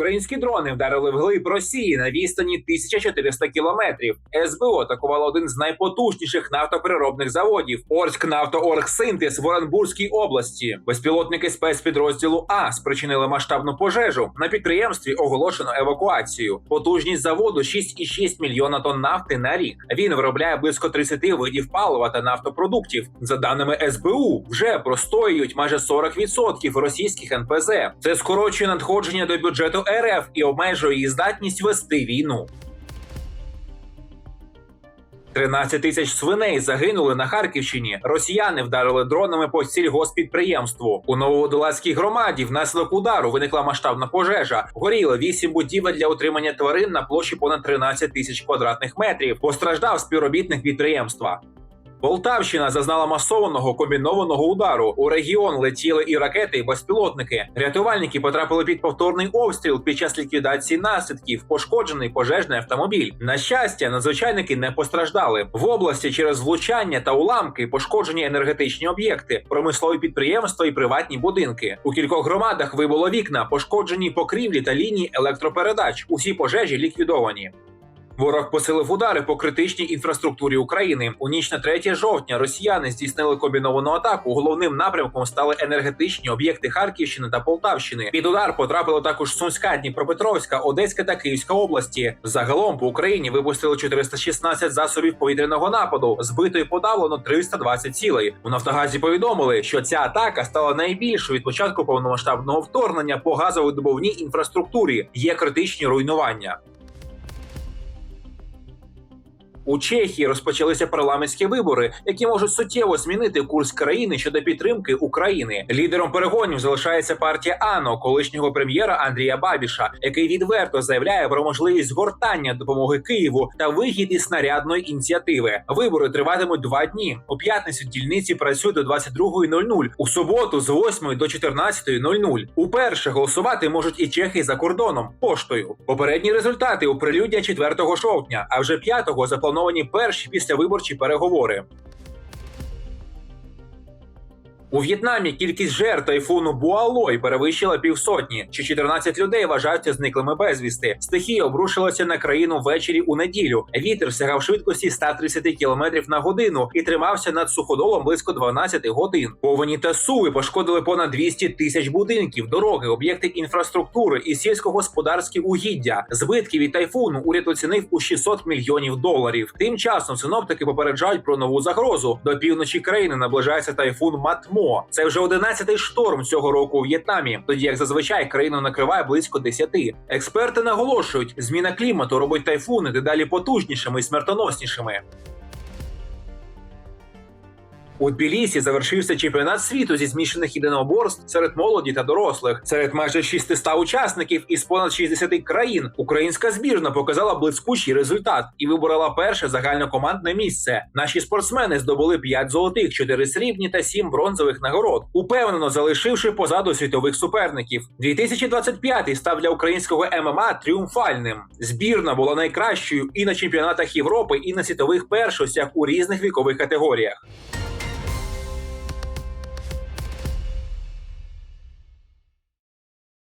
Українські дрони вдарили вглиб Росії на відстані 1400 кілометрів. СБУ атакувало один з найпотужніших нафтопереробних заводів Орськ Нафтооргсинтез в Оренбурзькій області. Безпілотники спецпідрозділу А спричинили масштабну пожежу. На підприємстві оголошено евакуацію. Потужність заводу 6,6 мільйона тонн нафти на рік. Він виробляє близько 30 видів палива та нафтопродуктів. За даними СБУ, вже простоюють майже 40% російських НПЗ. Це скорочує надходження до бюджету РФ і обмежує її здатність вести війну. 13 тисяч свиней загинули на Харківщині. Росіяни вдарили дронами по сільгоспідприємству. У Нововодолазькій громаді внаслідок удару виникла масштабна пожежа. Горіло 8 будівель для утримання тварин на площі понад 13 тисяч квадратних метрів. Постраждав співробітник підприємства. Полтавщина зазнала масованого комбінованого удару. У регіон летіли і ракети, і безпілотники. Рятувальники потрапили під повторний обстріл під час ліквідації наслідків. Пошкоджений пожежний автомобіль. На щастя, надзвичайники не постраждали. В області через влучання та уламки пошкоджені енергетичні об'єкти, промислові підприємства і приватні будинки. У кількох громадах вибуло вікна, пошкоджені покрівлі та лінії електропередач. Усі пожежі ліквідовані. Ворог посилив удари по критичній інфраструктурі України. У ніч на 3 жовтня росіяни здійснили комбіновану атаку. Головним напрямком стали енергетичні об'єкти Харківщини та Полтавщини. Під удар потрапили також Сумська, Дніпропетровська, Одеська та Київська області. Загалом по Україні випустили 416 засобів повітряного нападу. Збито і подавлено 320 цілей. У Нафтогазі повідомили, що ця атака стала найбільшою від початку повномасштабного вторгнення по газовидобувній інфраструктурі. Є критичні руйнування. У Чехії розпочалися парламентські вибори, які можуть суттєво змінити курс країни щодо підтримки України. Лідером перегонів залишається партія АНО, колишнього прем'єра Андрія Бабіша, який відверто заявляє про можливість згортання допомоги Києву та вихід із снарядної ініціативи. Вибори триватимуть два дні. У п'ятницю дільниці працюють до 22.00, у суботу з 8 до 14.00. Уперше голосувати можуть і чехи за кордоном поштою. Попередні результати оприлюдня 4 жовтня, а вже 5-го заплановані перші післявиборчі переговори. У В'єтнамі кількість жертв тайфуну Буалой перевищила півсотні. Чи 14 людей вважаються зниклими безвісти. Стихія обрушилася на країну ввечері у неділю. Вітер сягав швидкості 130 км на годину і тримався над суходолом близько 12 годин. Повені та суви пошкодили понад 200 тисяч будинків, дороги, об'єкти інфраструктури і сільськогосподарські угіддя. Збитки від тайфуну уряд оцінив у 600 мільйонів доларів. Тим часом синоптики попереджають про нову загрозу. До півночі країни наближається тайфун Матмо. Це вже 11-й шторм цього року у В'єтнамі. Тоді як зазвичай країну накриває близько 10. Експерти наголошують, зміна клімату робить тайфуни дедалі потужнішими і смертоноснішими. У Тбілісі завершився чемпіонат світу зі змішаних єдиноборств серед молоді та дорослих. Серед майже 600 учасників із понад 60 країн українська збірна показала блискучий результат і виборола перше загальнокомандне місце. Наші спортсмени здобули 5 золотих, 4 срібні та 7 бронзових нагород, упевнено залишивши позаду світових суперників. 2025 став для українського ММА тріумфальним. Збірна була найкращою і на чемпіонатах Європи, і на світових першостях у різних вікових категоріях.